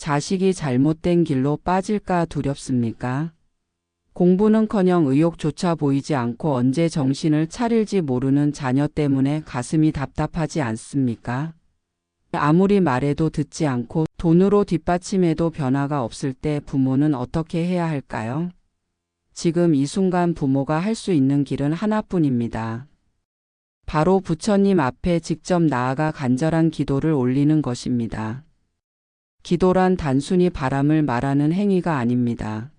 자식이 잘못된 길로 빠질까 두렵습니까? 공부는커녕 의욕조차 보이지 않고 언제 정신을 차릴지 모르는 자녀 때문에 가슴이 답답하지 않습니까? 아무리 말해도 듣지 않고 돈으로 뒷받침해도 변화가 없을 때 부모는 어떻게 해야 할까요? 지금 이 순간 부모가 할 수 있는 길은 하나뿐입니다. 바로 부처님 앞에 직접 나아가 간절한 기도를 올리는 것입니다. 기도란 단순히 바람을 말하는 행위가 아닙니다.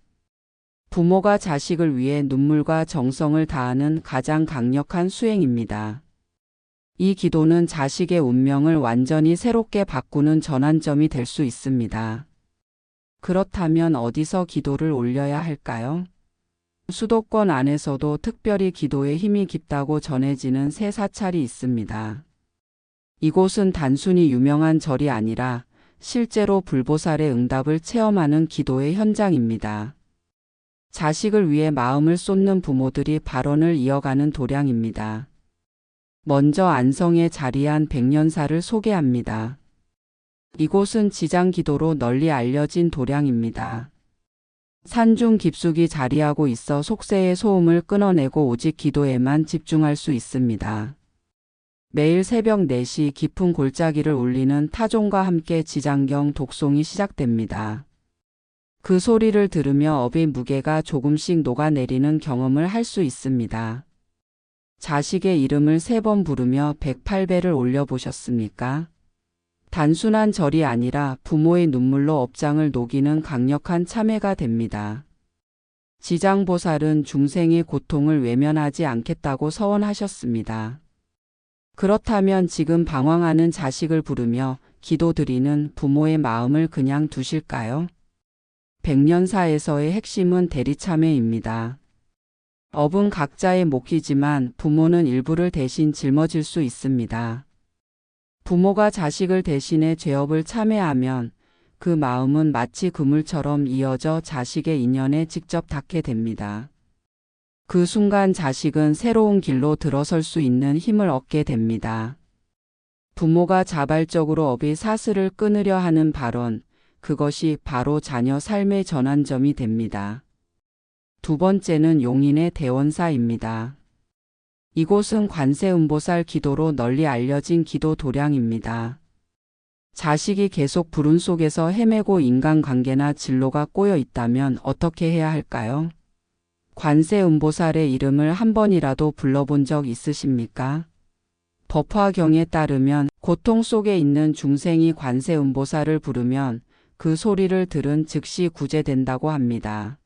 부모가 자식을 위해 눈물과 정성을 다하는 가장 강력한 수행입니다. 이 기도는 자식의 운명을 완전히 새롭게 바꾸는 전환점이 될 수 있습니다. 그렇다면 어디서 기도를 올려야 할까요? 수도권 안에서도 특별히 기도에 힘이 깊다고 전해지는 새 사찰이 있습니다. 이곳은 단순히 유명한 절이 아니라 실제로 불보살의 응답을 체험하는 기도의 현장입니다. 자식을 위해 마음을 쏟는 부모들이 발언을 이어가는 도량입니다. 먼저 안성에 자리한 백년사를 소개합니다. 이곳은 지장기도로 널리 알려진 도량입니다. 산중 깊숙이 자리하고 있어 속세의 소음을 끊어내고 오직 기도에만 집중할 수 있습니다. 매일 새벽 4시 깊은 골짜기를 울리는 타종과 함께 지장경 독송이 시작됩니다. 그 소리를 들으며 업의 무게가 조금씩 녹아내리는 경험을 할 수 있습니다. 자식의 이름을 세 번 부르며 108배를 올려보셨습니까? 단순한 절이 아니라 부모의 눈물로 업장을 녹이는 강력한 참회가 됩니다. 지장보살은 중생의 고통을 외면하지 않겠다고 서원하셨습니다. 그렇다면 지금 방황하는 자식을 부르며 기도드리는 부모의 마음을 그냥 두실까요? 백년사에서의 핵심은 대리참회입니다. 업은 각자의 몫이지만 부모는 일부를 대신 짊어질 수 있습니다. 부모가 자식을 대신해 죄업을 참회하면 그 마음은 마치 그물처럼 이어져 자식의 인연에 직접 닿게 됩니다. 그 순간 자식은 새로운 길로 들어설 수 있는 힘을 얻게 됩니다. 부모가 자발적으로 업의 사슬을 끊으려 하는 발언, 그것이 바로 자녀 삶의 전환점이 됩니다. 두 번째는 용인의 대원사입니다. 이곳은 관세음보살 기도로 널리 알려진 기도 도량입니다. 자식이 계속 불운 속에서 헤매고 인간관계나 진로가 꼬여 있다면 어떻게 해야 할까요? 관세음보살의 이름을 한 번이라도 불러본 적 있으십니까? 법화경에 따르면 고통 속에 있는 중생이 관세음보살을 부르면 그 소리를 들은 즉시 구제된다고 합니다.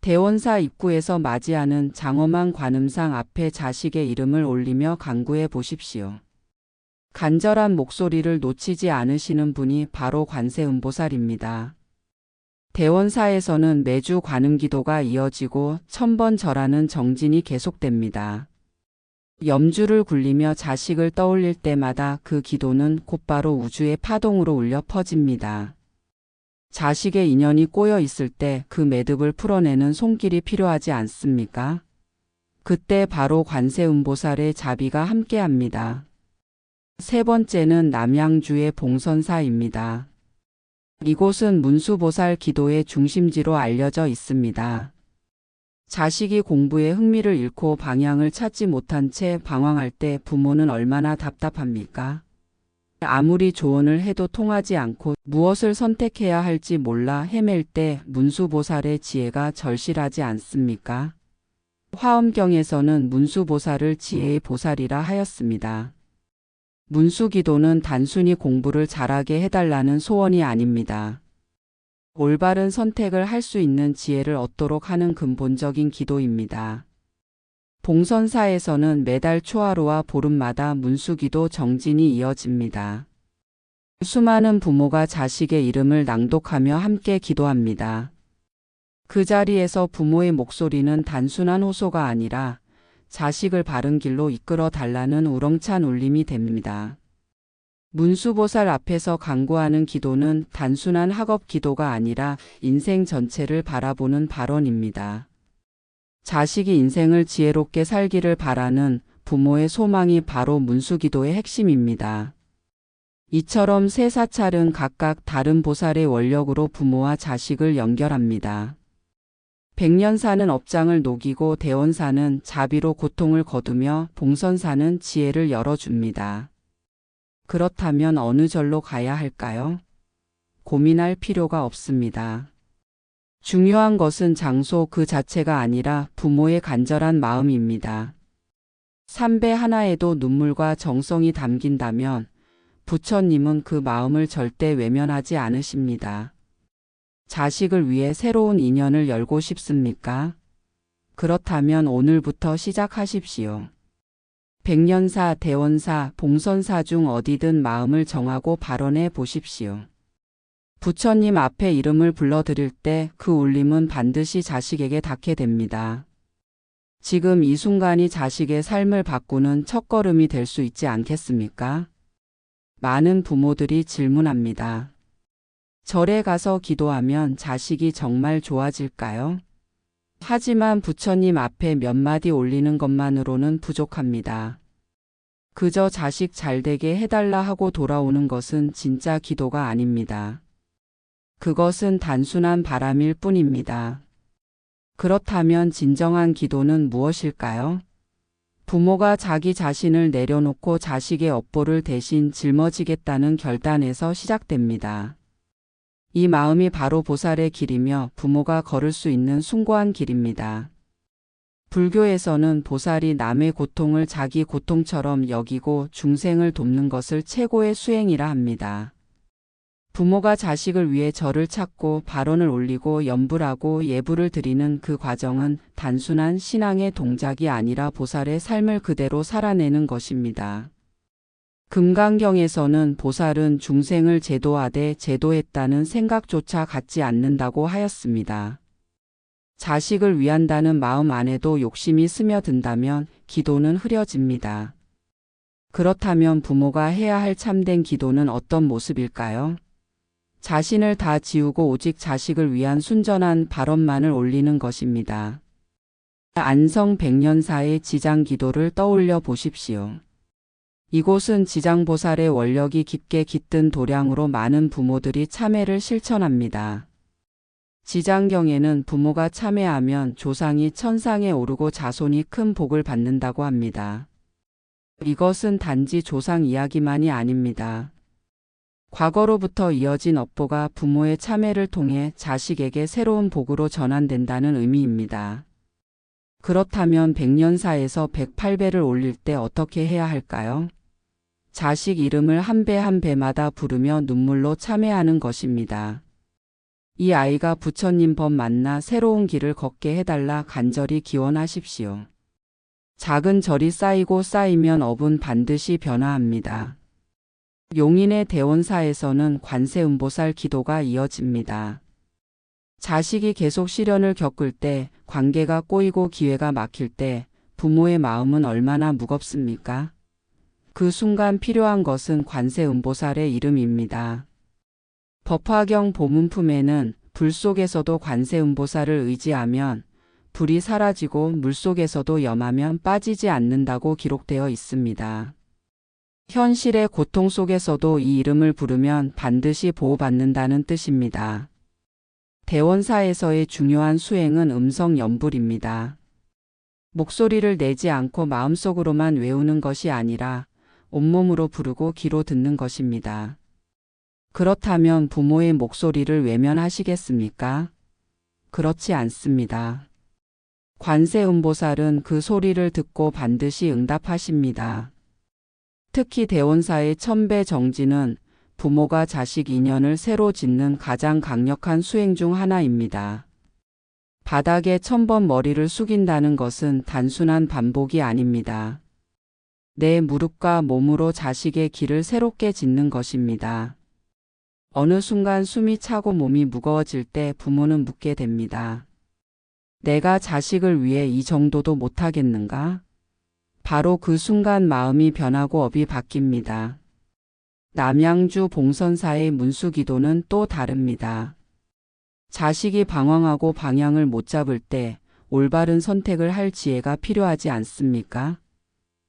대원사 입구에서 맞이하는 장엄한 관음상 앞에 자식의 이름을 올리며 간구해 보십시오. 간절한 목소리를 놓치지 않으시는 분이 바로 관세음보살입니다. 대원사에서는 매주 관음 기도가 이어지고 천번 절하는 정진이 계속됩니다. 염주를 굴리며 자식을 떠올릴 때마다 그 기도는 곧바로 우주의 파동으로 울려 퍼집니다. 자식의 인연이 꼬여 있을 때 그 매듭을 풀어내는 손길이 필요하지 않습니까? 그때 바로 관세음보살의 자비가 함께합니다. 세 번째는 남양주의 봉선사입니다. 이곳은 문수보살 기도의 중심지로 알려져 있습니다. 자식이 공부에 흥미를 잃고 방향을 찾지 못한 채 방황할 때 부모는 얼마나 답답합니까? 아무리 조언을 해도 통하지 않고 무엇을 선택해야 할지 몰라 헤맬 때 문수보살의 지혜가 절실하지 않습니까? 화엄경에서는 문수보살을 지혜의 보살이라 하였습니다. 문수 기도는 단순히 공부를 잘하게 해달라는 소원이 아닙니다. 올바른 선택을 할 수 있는 지혜를 얻도록 하는 근본적인 기도입니다. 봉선사에서는 매달 초하루와 보름마다 문수기도 정진이 이어집니다. 수많은 부모가 자식의 이름을 낭독하며 함께 기도합니다. 그 자리에서 부모의 목소리는 단순한 호소가 아니라 자식을 바른 길로 이끌어 달라는 우렁찬 울림이 됩니다. 문수보살 앞에서 강구하는 기도는 단순한 학업 기도가 아니라 인생 전체를 바라보는 발언입니다. 자식이 인생을 지혜롭게 살기를 바라는 부모의 소망이 바로 문수기도의 핵심입니다. 이처럼 세 사찰은 각각 다른 보살의 원력으로 부모와 자식을 연결합니다. 백년사는 업장을 녹이고 대원사는 자비로 고통을 거두며 봉선사는 지혜를 열어줍니다. 그렇다면 어느 절로 가야 할까요? 고민할 필요가 없습니다. 중요한 것은 장소 그 자체가 아니라 부모의 간절한 마음입니다. 삼배 하나에도 눈물과 정성이 담긴다면 부처님은 그 마음을 절대 외면하지 않으십니다. 자식을 위해 새로운 인연을 열고 싶습니까? 그렇다면 오늘부터 시작하십시오. 백년사, 대원사, 봉선사 중 어디든 마음을 정하고 발언해 보십시오. 부처님 앞에 이름을 불러드릴 때 그 울림은 반드시 자식에게 닿게 됩니다. 지금 이 순간이 자식의 삶을 바꾸는 첫걸음이 될 수 있지 않겠습니까? 많은 부모들이 질문합니다. 절에 가서 기도하면 자식이 정말 좋아질까요? 하지만 부처님 앞에 몇 마디 올리는 것만으로는 부족합니다. 그저 자식 잘 되게 해달라 하고 돌아오는 것은 진짜 기도가 아닙니다. 그것은 단순한 바람일 뿐입니다. 그렇다면 진정한 기도는 무엇일까요? 부모가 자기 자신을 내려놓고 자식의 업보를 대신 짊어지겠다는 결단에서 시작됩니다. 이 마음이 바로 보살의 길이며 부모가 걸을 수 있는 숭고한 길입니다. 불교에서는 보살이 남의 고통을 자기 고통처럼 여기고 중생을 돕는 것을 최고의 수행이라 합니다. 부모가 자식을 위해 절을 찾고 발언을 올리고 연불하고 예불을 드리는 그 과정은 단순한 신앙의 동작이 아니라 보살의 삶을 그대로 살아내는 것입니다. 금강경에서는 보살은 중생을 제도하되 제도했다는 생각조차 갖지 않는다고 하였습니다. 자식을 위한다는 마음 안에도 욕심이 스며든다면 기도는 흐려집니다. 그렇다면 부모가 해야 할 참된 기도는 어떤 모습일까요? 자신을 다 지우고 오직 자식을 위한 순전한 발언만을 올리는 것입니다. 안성 백년사의 지장 기도를 떠올려 보십시오. 이곳은 지장보살의 원력이 깊게 깃든 도량으로 많은 부모들이 참회를 실천합니다. 지장경에는 부모가 참회하면 조상이 천상에 오르고 자손이 큰 복을 받는다고 합니다. 이것은 단지 조상 이야기만이 아닙니다. 과거로부터 이어진 업보가 부모의 참회를 통해 자식에게 새로운 복으로 전환된다는 의미입니다. 그렇다면 백년사에서 108배를 올릴 때 어떻게 해야 할까요? 자식 이름을 한 배 한 배마다 부르며 눈물로 참회하는 것입니다. 이 아이가 부처님 법 만나 새로운 길을 걷게 해달라 간절히 기원하십시오. 작은 절이 쌓이고 쌓이면 업은 반드시 변화합니다. 용인의 대원사에서는 관세음보살 기도가 이어집니다. 자식이 계속 시련을 겪을 때, 관계가 꼬이고 기회가 막힐 때, 부모의 마음은 얼마나 무겁습니까? 그 순간 필요한 것은 관세 음보살의 이름입니다. 법화경 보문품에는 불 속에서도 관세 음보살을 의지하면 불이 사라지고 물 속에서도 염하면 빠지지 않는다고 기록되어 있습니다. 현실의 고통 속에서도 이 이름을 부르면 반드시 보호받는다는 뜻입니다. 대원사에서의 중요한 수행은 음성 연불입니다. 목소리를 내지 않고 마음속으로만 외우는 것이 아니라 온몸으로 부르고 귀로 듣는 것입니다. 그렇다면 부모의 목소리를 외면하시겠습니까? 그렇지 않습니다. 관세음보살은 그 소리를 듣고 반드시 응답하십니다. 특히 대원사의 천배 정지는 부모가 자식 인연을 새로 짓는 가장 강력한 수행 중 하나입니다. 바닥에 천번 머리를 숙인다는 것은 단순한 반복이 아닙니다. 내 무릎과 몸으로 자식의 길을 새롭게 짓는 것입니다. 어느 순간 숨이 차고 몸이 무거워질 때 부모는 묻게 됩니다. 내가 자식을 위해 이 정도도 못하겠는가? 바로 그 순간 마음이 변하고 업이 바뀝니다. 남양주 봉선사의 문수기도는 또 다릅니다. 자식이 방황하고 방향을 못 잡을 때 올바른 선택을 할 지혜가 필요하지 않습니까?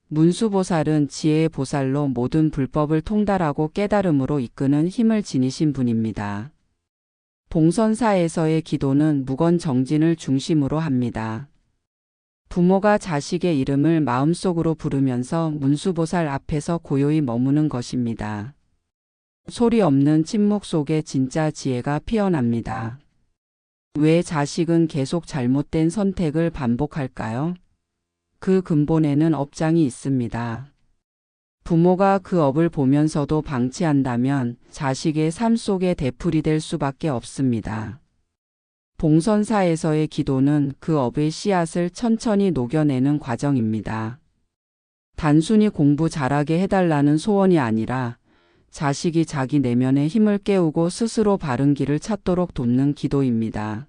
문수보살은 지혜의 보살로 모든 불법을 통달하고 깨달음으로 이끄는 힘을 지니신 분입니다. 봉선사에서의 기도는 무건 정진을 중심으로 합니다. 부모가 자식의 이름을 마음속으로 부르면서 문수보살 앞에서 고요히 머무는 것입니다. 소리 없는 침묵 속에 진짜 지혜가 피어납니다. 왜 자식은 계속 잘못된 선택을 반복할까요? 그 근본에는 업장이 있습니다. 부모가 그 업을 보면서도 방치한다면 자식의 삶 속에 대풀이 될 수밖에 없습니다. 봉선사에서의 기도는 그 업의 씨앗을 천천히 녹여내는 과정입니다. 단순히 공부 잘하게 해달라는 소원이 아니라 자식이 자기 내면의 힘을 깨우고 스스로 바른 길을 찾도록 돕는 기도입니다.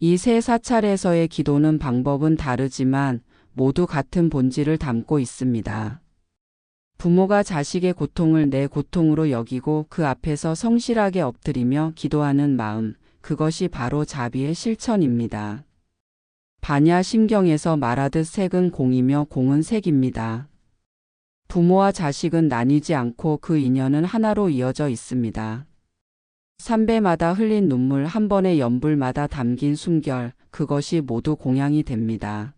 이 세 사찰에서의 기도는 방법은 다르지만 모두 같은 본질을 담고 있습니다. 부모가 자식의 고통을 내 고통으로 여기고 그 앞에서 성실하게 엎드리며 기도하는 마음, 그것이 바로 자비의 실천입니다. 반야 심경에서 말하듯 색은 공이며 공은 색입니다. 부모와 자식은 나뉘지 않고 그 인연은 하나로 이어져 있습니다. 삼배마다 흘린 눈물 한 번의 연불마다 담긴 숨결, 그것이 모두 공양이 됩니다.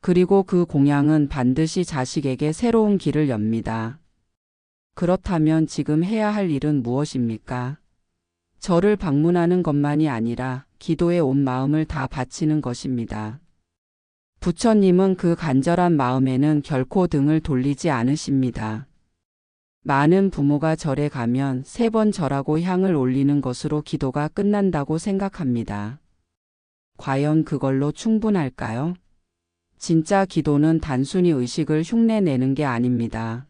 그리고 그 공양은 반드시 자식에게 새로운 길을 엽니다. 그렇다면 지금 해야 할 일은 무엇입니까? 저를 방문하는 것만이 아니라 기도에 온 마음을 다 바치는 것입니다. 부처님은 그 간절한 마음에는 결코 등을 돌리지 않으십니다. 많은 부모가 절에 가면 세 번 절하고 향을 올리는 것으로 기도가 끝난다고 생각합니다. 과연 그걸로 충분할까요? 진짜 기도는 단순히 의식을 흉내내는 게 아닙니다.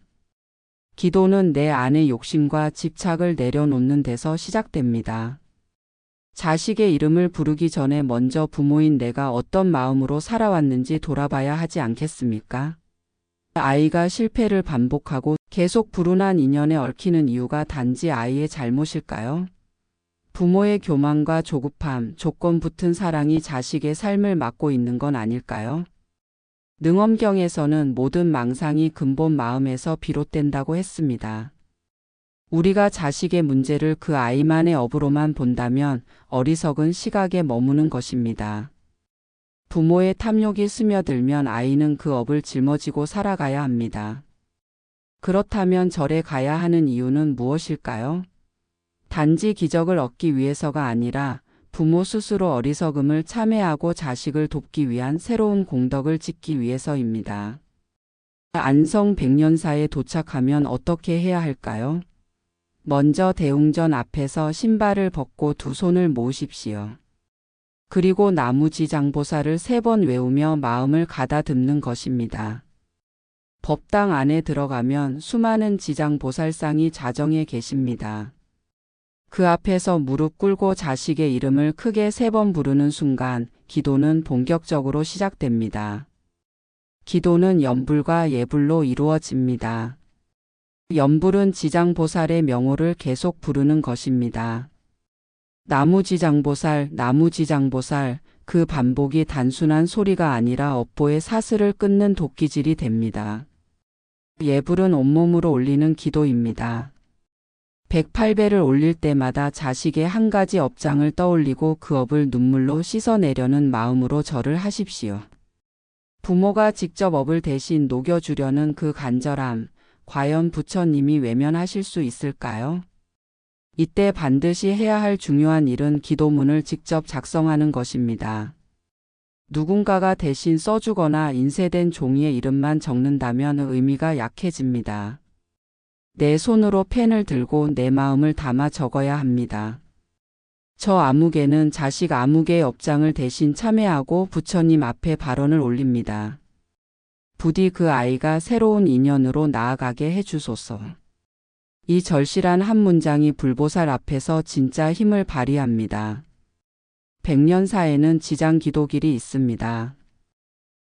기도는 내 안의 욕심과 집착을 내려놓는 데서 시작됩니다. 자식의 이름을 부르기 전에 먼저 부모인 내가 어떤 마음으로 살아왔는지 돌아봐야 하지 않겠습니까? 아이가 실패를 반복하고 계속 불운한 인연에 얽히는 이유가 단지 아이의 잘못일까요? 부모의 교만과 조급함, 조건 붙은 사랑이 자식의 삶을 막고 있는 건 아닐까요? 능엄경에서는 모든 망상이 근본 마음에서 비롯된다고 했습니다. 우리가 자식의 문제를 그 아이만의 업으로만 본다면 어리석은 시각에 머무는 것입니다. 부모의 탐욕이 스며들면 아이는 그 업을 짊어지고 살아가야 합니다. 그렇다면 절에 가야 하는 이유는 무엇일까요? 단지 기적을 얻기 위해서가 아니라 부모 스스로 어리석음을 참회하고 자식을 돕기 위한 새로운 공덕을 짓기 위해서입니다. 안성 백년사에 도착하면 어떻게 해야 할까요? 먼저 대웅전 앞에서 신발을 벗고 두 손을 모으십시오. 그리고 나무지장보살을 세번 외우며 마음을 가다듬는 것입니다. 법당 안에 들어가면 수많은 지장보살상이 자정에 계십니다. 그 앞에서 무릎 꿇고 자식의 이름을 크게 세 번 부르는 순간 기도는 본격적으로 시작됩니다. 기도는 연불과 예불로 이루어집니다. 연불은 지장보살의 명호를 계속 부르는 것입니다. 나무지장보살, 나무지장보살, 그 반복이 단순한 소리가 아니라 업보의 사슬을 끊는 도끼질이 됩니다. 예불은 온몸으로 올리는 기도입니다. 108배를 올릴 때마다 자식의 한 가지 업장을 떠올리고 그 업을 눈물로 씻어내려는 마음으로 절을 하십시오. 부모가 직접 업을 대신 녹여주려는 그 간절함, 과연 부처님이 외면하실 수 있을까요? 이때 반드시 해야 할 중요한 일은 기도문을 직접 작성하는 것입니다. 누군가가 대신 써주거나 인쇄된 종이에 이름만 적는다면 의미가 약해집니다. 내 손으로 펜을 들고 내 마음을 담아 적어야 합니다. 저 아무개는 자식 아무개의 업장을 대신 참회하고 부처님 앞에 발언을 올립니다. 부디 그 아이가 새로운 인연으로 나아가게 해주소서. 이 절실한 한 문장이 불보살 앞에서 진짜 힘을 발휘합니다. 백년사에는 지장 기도길이 있습니다.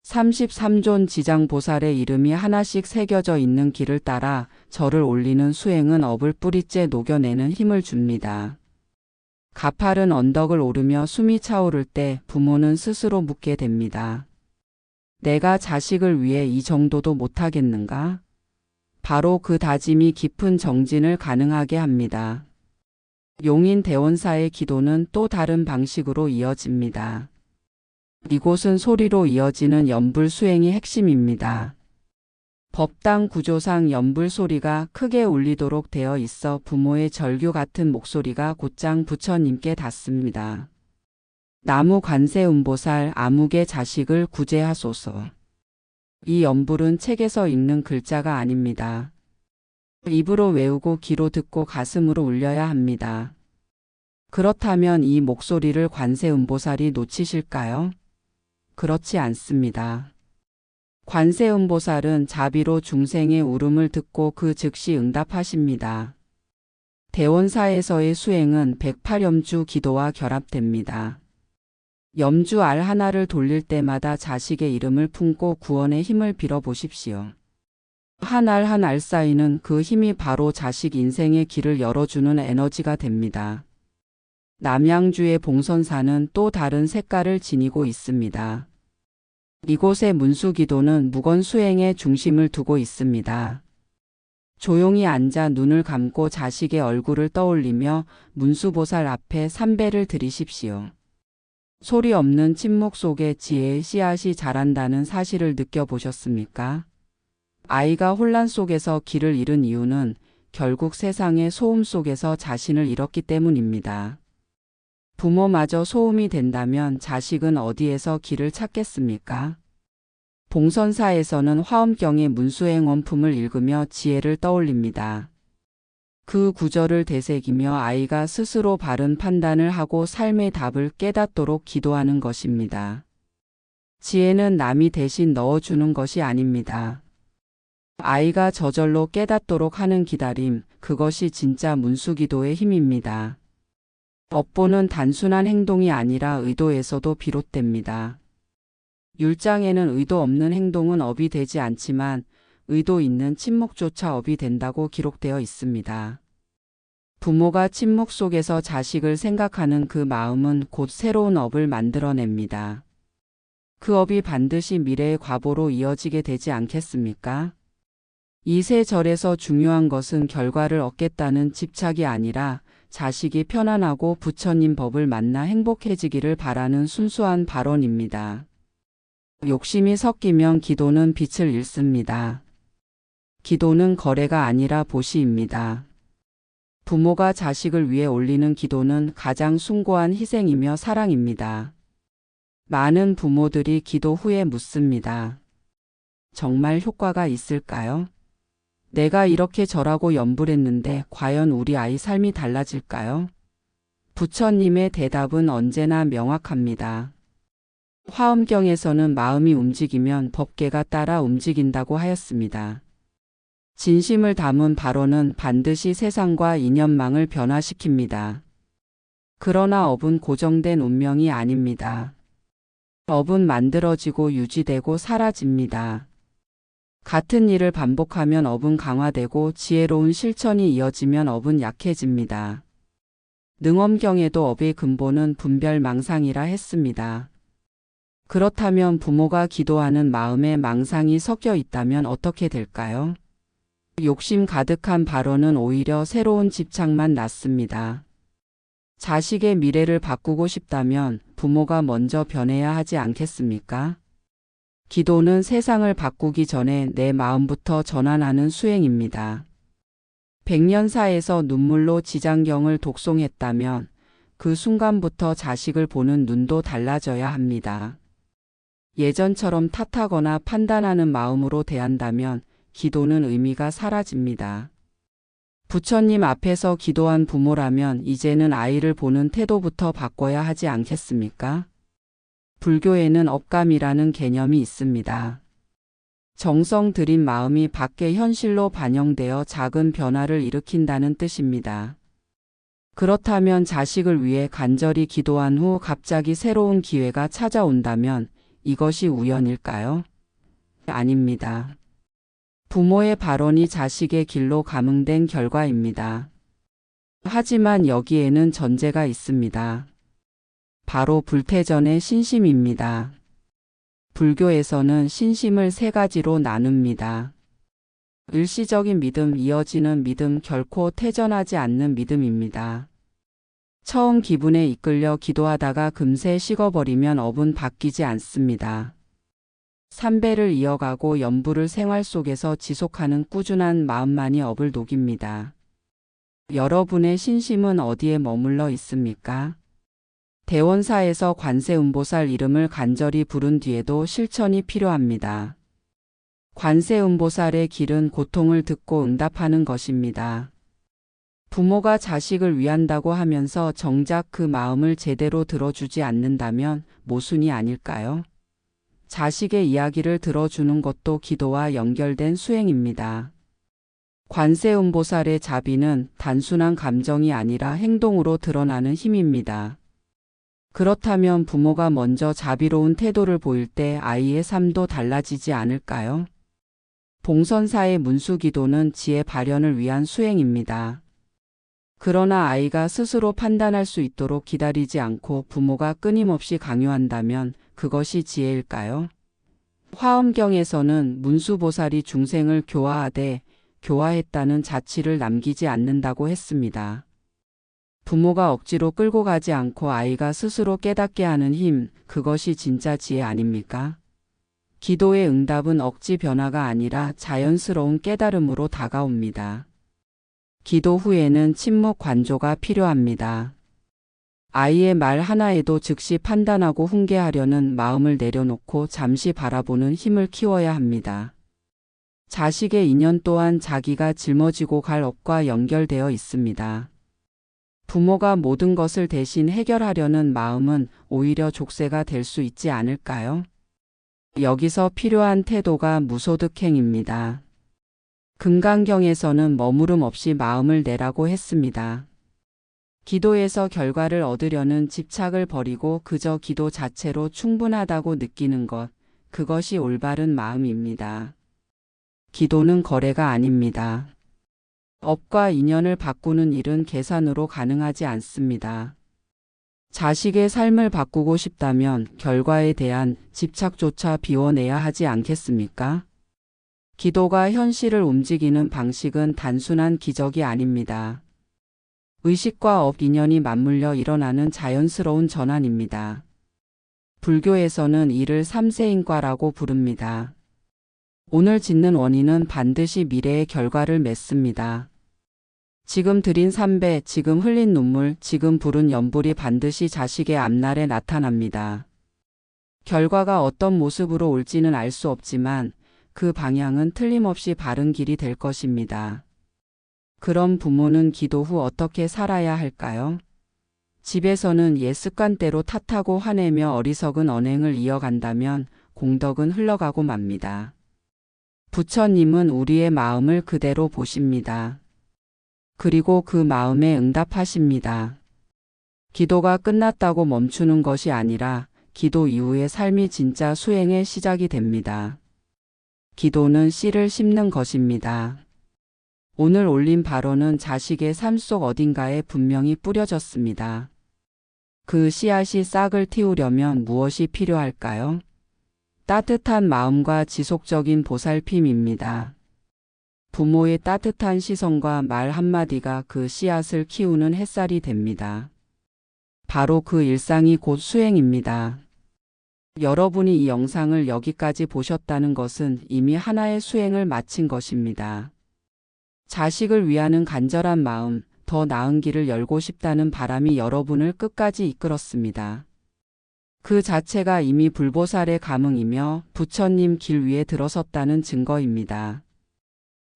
33존 지장보살의 이름이 하나씩 새겨져 있는 길을 따라 절을 올리는 수행은 업을 뿌리째 녹여내는 힘을 줍니다. 가파른 언덕을 오르며 숨이 차오를 때 부모는 스스로 묻게 됩니다. 내가 자식을 위해 이 정도도 못하겠는가? 바로 그 다짐이 깊은 정진을 가능하게 합니다. 용인 대원사의 기도는 또 다른 방식으로 이어집니다. 이곳은 소리로 이어지는 연불 수행이 핵심입니다. 법당 구조상 연불 소리가 크게 울리도록 되어 있어 부모의 절규 같은 목소리가 곧장 부처님께 닿습니다. 나무 관세음보살 암흑의 자식을 구제하소서. 이 연불은 책에서 읽는 글자가 아닙니다. 입으로 외우고 귀로 듣고 가슴으로 울려야 합니다. 그렇다면 이 목소리를 관세음보살이 놓치실까요? 그렇지 않습니다. 관세음보살은 자비로 중생의 울음을 듣고 그 즉시 응답하십니다. 대원사에서의 수행은 108염주 기도와 결합됩니다. 염주 알 하나를 돌릴 때마다 자식의 이름을 품고 구원의 힘을 빌어보십시오. 한 알 한 알 쌓이는 그 힘이 바로 자식 인생의 길을 열어주는 에너지가 됩니다. 남양주의 봉선사는 또 다른 색깔을 지니고 있습니다. 이곳의 문수기도는 무건 수행에 중심을 두고 있습니다. 조용히 앉아 눈을 감고 자식의 얼굴을 떠올리며 문수보살 앞에 삼배를 드리십시오. 소리 없는 침묵 속에 지혜의 씨앗이 자란다는 사실을 느껴보셨습니까? 아이가 혼란 속에서 길을 잃은 이유는 결국 세상의 소음 속에서 자신을 잃었기 때문입니다. 부모마저 소음이 된다면 자식은 어디에서 길을 찾겠습니까? 봉선사에서는 화엄경의 문수행 원품을 읽으며 지혜를 떠올립니다. 그 구절을 되새기며 아이가 스스로 바른 판단을 하고 삶의 답을 깨닫도록 기도하는 것입니다. 지혜는 남이 대신 넣어주는 것이 아닙니다. 아이가 저절로 깨닫도록 하는 기다림, 그것이 진짜 문수기도의 힘입니다. 업보는 단순한 행동이 아니라 의도에서도 비롯됩니다. 율장에는 의도 없는 행동은 업이 되지 않지만 의도 있는 침묵조차 업이 된다고 기록되어 있습니다. 부모가 침묵 속에서 자식을 생각하는 그 마음은 곧 새로운 업을 만들어냅니다. 그 업이 반드시 미래의 과보로 이어지게 되지 않겠습니까? 이 세 절에서 중요한 것은 결과를 얻겠다는 집착이 아니라 자식이 편안하고 부처님 법을 만나 행복해지기를 바라는 순수한 발언입니다. 욕심이 섞이면 기도는 빛을 잃습니다. 기도는 거래가 아니라 보시입니다. 부모가 자식을 위해 올리는 기도는 가장 숭고한 희생이며 사랑입니다. 많은 부모들이 기도 후에 묻습니다. 정말 효과가 있을까요? 내가 이렇게 절하고 염불했는데 과연 우리 아이 삶이 달라질까요? 부처님의 대답은 언제나 명확합니다. 화엄경에서는 마음이 움직이면 법계가 따라 움직인다고 하였습니다. 진심을 담은 발언은 반드시 세상과 인연망을 변화시킵니다. 그러나 업은 고정된 운명이 아닙니다. 업은 만들어지고 유지되고 사라집니다. 같은 일을 반복하면 업은 강화되고 지혜로운 실천이 이어지면 업은 약해집니다. 능엄경에도 업의 근본은 분별망상이라 했습니다. 그렇다면 부모가 기도하는 마음에 망상이 섞여 있다면 어떻게 될까요? 욕심 가득한 발언은 오히려 새로운 집착만 낳습니다. 자식의 미래를 바꾸고 싶다면 부모가 먼저 변해야 하지 않겠습니까? 기도는 세상을 바꾸기 전에 내 마음부터 전환하는 수행입니다. 백년사에서 눈물로 지장경을 독송했다면 그 순간부터 자식을 보는 눈도 달라져야 합니다. 예전처럼 탓하거나 판단하는 마음으로 대한다면 기도는 의미가 사라집니다. 부처님 앞에서 기도한 부모라면 이제는 아이를 보는 태도부터 바꿔야 하지 않겠습니까? 불교에는 업감이라는 개념이 있습니다. 정성 들인 마음이 밖의 현실로 반영되어 작은 변화를 일으킨다는 뜻입니다. 그렇다면 자식을 위해 간절히 기도한 후 갑자기 새로운 기회가 찾아온다면 이것이 우연일까요? 아닙니다. 부모의 발언이 자식의 길로 감응된 결과입니다. 하지만 여기에는 전제가 있습니다. 바로 불태전의 신심입니다. 불교에서는 신심을 세 가지로 나눕니다. 일시적인 믿음, 이어지는 믿음, 결코 퇴전하지 않는 믿음입니다. 처음 기분에 이끌려 기도하다가 금세 식어버리면 업은 바뀌지 않습니다. 삼배를 이어가고 연부를 생활 속에서 지속하는 꾸준한 마음만이 업을 녹입니다. 여러분의 신심은 어디에 머물러 있습니까? 대원사에서 관세음보살 이름을 간절히 부른 뒤에도 실천이 필요합니다. 관세음보살의 길은 고통을 듣고 응답하는 것입니다. 부모가 자식을 위한다고 하면서 정작 그 마음을 제대로 들어주지 않는다면 모순이 아닐까요? 자식의 이야기를 들어주는 것도 기도와 연결된 수행입니다. 관세음보살의 자비는 단순한 감정이 아니라 행동으로 드러나는 힘입니다. 그렇다면 부모가 먼저 자비로운 태도를 보일 때 아이의 삶도 달라지지 않을까요? 봉선사의 문수기도는 지혜 발현을 위한 수행입니다. 그러나 아이가 스스로 판단할 수 있도록 기다리지 않고 부모가 끊임없이 강요한다면 그것이 지혜일까요? 화엄경에서는 문수보살이 중생을 교화하되 교화했다는 자취를 남기지 않는다고 했습니다. 부모가 억지로 끌고 가지 않고 아이가 스스로 깨닫게 하는 힘, 그것이 진짜 지혜 아닙니까? 기도의 응답은 억지 변화가 아니라 자연스러운 깨달음으로 다가옵니다. 기도 후에는 침묵 관조가 필요합니다. 아이의 말 하나에도 즉시 판단하고 훈계하려는 마음을 내려놓고 잠시 바라보는 힘을 키워야 합니다. 자식의 인연 또한 자기가 짊어지고 갈 업과 연결되어 있습니다. 부모가 모든 것을 대신 해결하려는 마음은 오히려 족쇄가 될 수 있지 않을까요? 여기서 필요한 태도가 무소득행입니다. 금강경에서는 머무름 없이 마음을 내라고 했습니다. 기도에서 결과를 얻으려는 집착을 버리고 그저 기도 자체로 충분하다고 느끼는 것, 그것이 올바른 마음입니다. 기도는 거래가 아닙니다. 업과 인연을 바꾸는 일은 계산으로 가능하지 않습니다. 자식의 삶을 바꾸고 싶다면 결과에 대한 집착조차 비워내야 하지 않겠습니까? 기도가 현실을 움직이는 방식은 단순한 기적이 아닙니다. 의식과 업 인연이 맞물려 일어나는 자연스러운 전환입니다. 불교에서는 이를 삼세인과라고 부릅니다. 오늘 짓는 원인은 반드시 미래의 결과를 맺습니다. 지금 드린 삼배, 지금 흘린 눈물, 지금 부른 연불이 반드시 자식의 앞날에 나타납니다. 결과가 어떤 모습으로 올지는 알 수 없지만 그 방향은 틀림없이 바른 길이 될 것입니다. 그럼 부모는 기도 후 어떻게 살아야 할까요? 집에서는 옛 습관대로 탓하고 화내며 어리석은 언행을 이어간다면 공덕은 흘러가고 맙니다. 부처님은 우리의 마음을 그대로 보십니다. 그리고 그 마음에 응답하십니다. 기도가 끝났다고 멈추는 것이 아니라 기도 이후의 삶이 진짜 수행의 시작이 됩니다. 기도는 씨를 심는 것입니다. 오늘 올린 발언은 자식의 삶 속 어딘가에 분명히 뿌려졌습니다. 그 씨앗이 싹을 틔우려면 무엇이 필요할까요? 따뜻한 마음과 지속적인 보살핌입니다. 부모의 따뜻한 시선과 말 한마디가 그 씨앗을 키우는 햇살이 됩니다. 바로 그 일상이 곧 수행입니다. 여러분이 이 영상을 여기까지 보셨다는 것은 이미 하나의 수행을 마친 것입니다. 자식을 위하는 간절한 마음, 더 나은 길을 열고 싶다는 바람이 여러분을 끝까지 이끌었습니다. 그 자체가 이미 불보살의 감흥이며 부처님 길 위에 들어섰다는 증거입니다.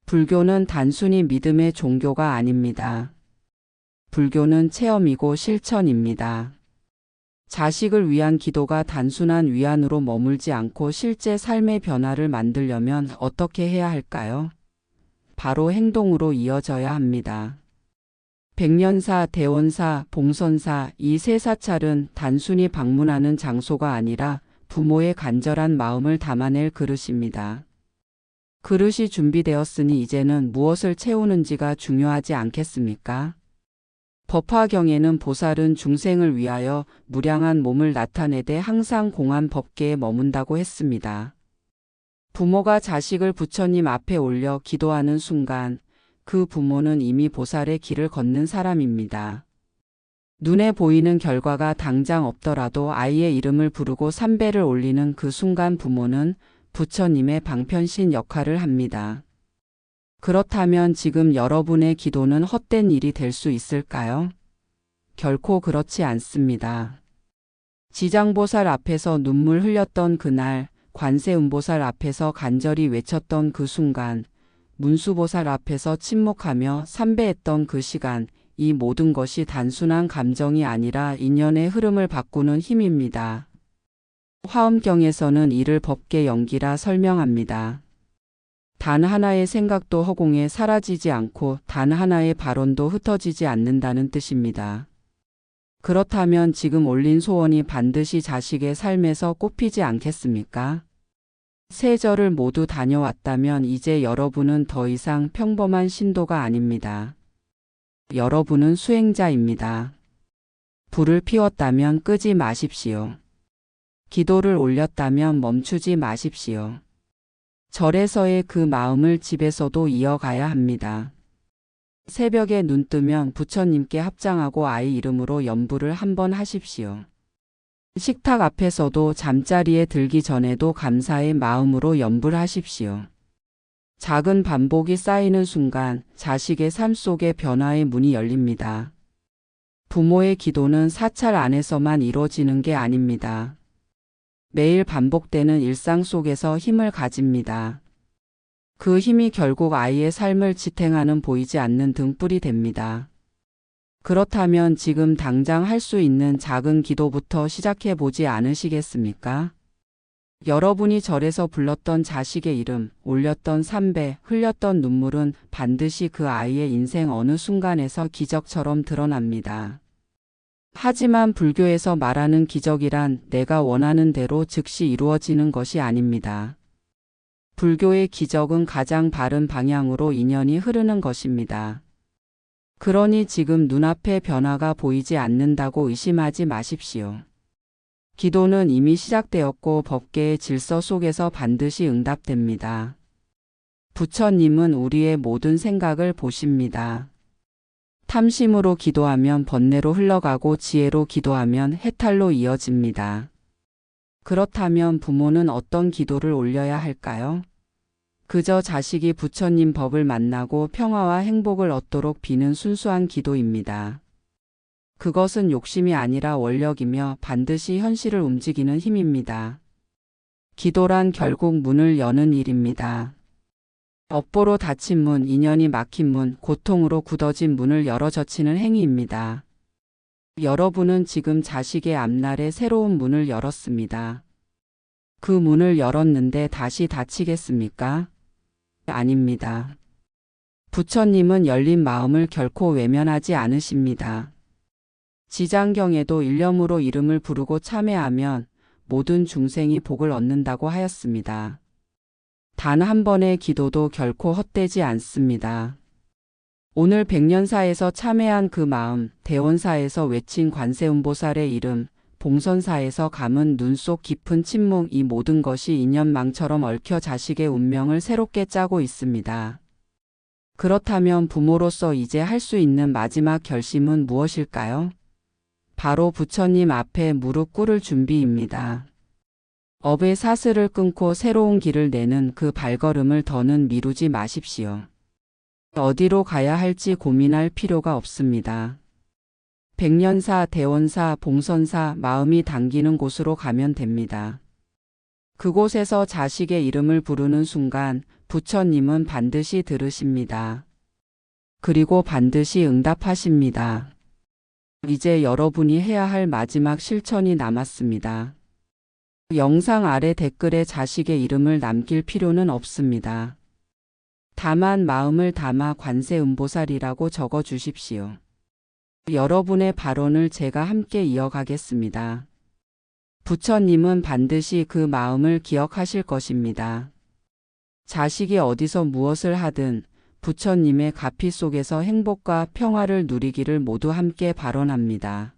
불교는 단순히 믿음의 종교가 아닙니다. 불교는 체험이고 실천입니다. 자식을 위한 기도가 단순한 위안으로 머물지 않고 실제 삶의 변화를 만들려면 어떻게 해야 할까요? 바로 행동으로 이어져야 합니다. 백년사, 대원사, 봉선사 이 세 사찰은 단순히 방문하는 장소가 아니라 부모의 간절한 마음을 담아낼 그릇입니다. 그릇이 준비되었으니 이제는 무엇을 채우는지가 중요하지 않겠습니까? 법화경에는 보살은 중생을 위하여 무량한 몸을 나타내되 항상 공한 법계에 머문다고 했습니다. 부모가 자식을 부처님 앞에 올려 기도하는 순간 그 부모는 이미 보살의 길을 걷는 사람입니다. 눈에 보이는 결과가 당장 없더라도 아이의 이름을 부르고 삼배를 올리는 그 순간 부모는 부처님의 방편신 역할을 합니다. 그렇다면 지금 여러분의 기도는 헛된 일이 될 수 있을까요? 결코 그렇지 않습니다. 지장보살 앞에서 눈물 흘렸던 그날, 관세음보살 앞에서 간절히 외쳤던 그 순간, 문수보살 앞에서 침묵하며 삼배했던 그 시간, 이 모든 것이 단순한 감정이 아니라 인연의 흐름을 바꾸는 힘입니다. 화엄경에서는 이를 법계 연기라 설명합니다. 단 하나의 생각도 허공에 사라지지 않고 단 하나의 발언도 흩어지지 않는다는 뜻입니다. 그렇다면 지금 올린 소원이 반드시 자식의 삶에서 꼽히지 않겠습니까? 세 절을 모두 다녀왔다면 이제 여러분은 더 이상 평범한 신도가 아닙니다. 여러분은 수행자입니다. 불을 피웠다면 끄지 마십시오. 기도를 올렸다면 멈추지 마십시오. 절에서의 그 마음을 집에서도 이어가야 합니다. 새벽에 눈 뜨면 부처님께 합장하고 아이 이름으로 연부를 한번 하십시오. 식탁 앞에서도 잠자리에 들기 전에도 감사의 마음으로 연부를 하십시오. 작은 반복이 쌓이는 순간 자식의 삶 속에 변화의 문이 열립니다. 부모의 기도는 사찰 안에서만 이루어지는 게 아닙니다. 매일 반복되는 일상 속에서 힘을 가집니다. 그 힘이 결국 아이의 삶을 지탱하는 보이지 않는 등불이 됩니다. 그렇다면 지금 당장 할 수 있는 작은 기도부터 시작해 보지 않으시겠습니까? 여러분이 절에서 불렀던 자식의 이름, 올렸던 삼배, 흘렸던 눈물은 반드시 그 아이의 인생 어느 순간에서 기적처럼 드러납니다. 하지만 불교에서 말하는 기적이란 내가 원하는 대로 즉시 이루어지는 것이 아닙니다. 불교의 기적은 가장 바른 방향으로 인연이 흐르는 것입니다. 그러니 지금 눈앞에 변화가 보이지 않는다고 의심하지 마십시오. 기도는 이미 시작되었고 법계의 질서 속에서 반드시 응답됩니다. 부처님은 우리의 모든 생각을 보십니다. 탐심으로 기도하면 번뇌로 흘러가고 지혜로 기도하면 해탈로 이어집니다. 그렇다면 부모는 어떤 기도를 올려야 할까요? 그저 자식이 부처님 법을 만나고 평화와 행복을 얻도록 비는 순수한 기도입니다. 그것은 욕심이 아니라 원력이며 반드시 현실을 움직이는 힘입니다. 기도란 결국 문을 여는 일입니다. 업보로 닫힌 문, 인연이 막힌 문, 고통으로 굳어진 문을 열어 젖히는 행위입니다. 여러분은 지금 자식의 앞날에 새로운 문을 열었습니다. 그 문을 열었는데 다시 닫히겠습니까? 아닙니다. 부처님은 열린 마음을 결코 외면하지 않으십니다. 지장경에도 일념으로 이름을 부르고 참회하면 모든 중생이 복을 얻는다고 하였습니다. 단 한 번의 기도도 결코 헛되지 않습니다. 오늘 백년사에서 참회한 그 마음, 대원사에서 외친 관세음보살의 이름, 봉선사에서 감은 눈 속 깊은 침묵 이 모든 것이 인연망처럼 얽혀 자식의 운명을 새롭게 짜고 있습니다. 그렇다면 부모로서 이제 할 수 있는 마지막 결심은 무엇일까요? 바로 부처님 앞에 무릎 꿇을 준비입니다. 업의 사슬을 끊고 새로운 길을 내는 그 발걸음을 더는 미루지 마십시오. 어디로 가야 할지 고민할 필요가 없습니다. 백년사, 대원사, 봉선사, 마음이 당기는 곳으로 가면 됩니다. 그곳에서 자식의 이름을 부르는 순간 부처님은 반드시 들으십니다. 그리고 반드시 응답하십니다. 이제 여러분이 해야 할 마지막 실천이 남았습니다. 영상 아래 댓글에 자식의 이름을 남길 필요는 없습니다. 다만 마음을 담아 관세음보살이라고 적어 주십시오. 여러분의 발언을 제가 함께 이어가겠습니다. 부처님은 반드시 그 마음을 기억하실 것입니다. 자식이 어디서 무엇을 하든 부처님의 가피 속에서 행복과 평화를 누리기를 모두 함께 발언합니다.